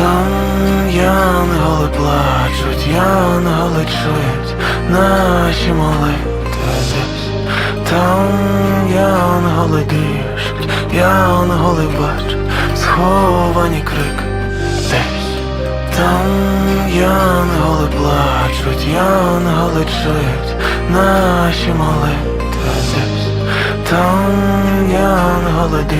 Там янголи плачуть, янголи чують наші молитви там янголи дишуть, янголи бачать сховані крик десь там янголи плачуть, янголи чують наші молитви там янголи дишуть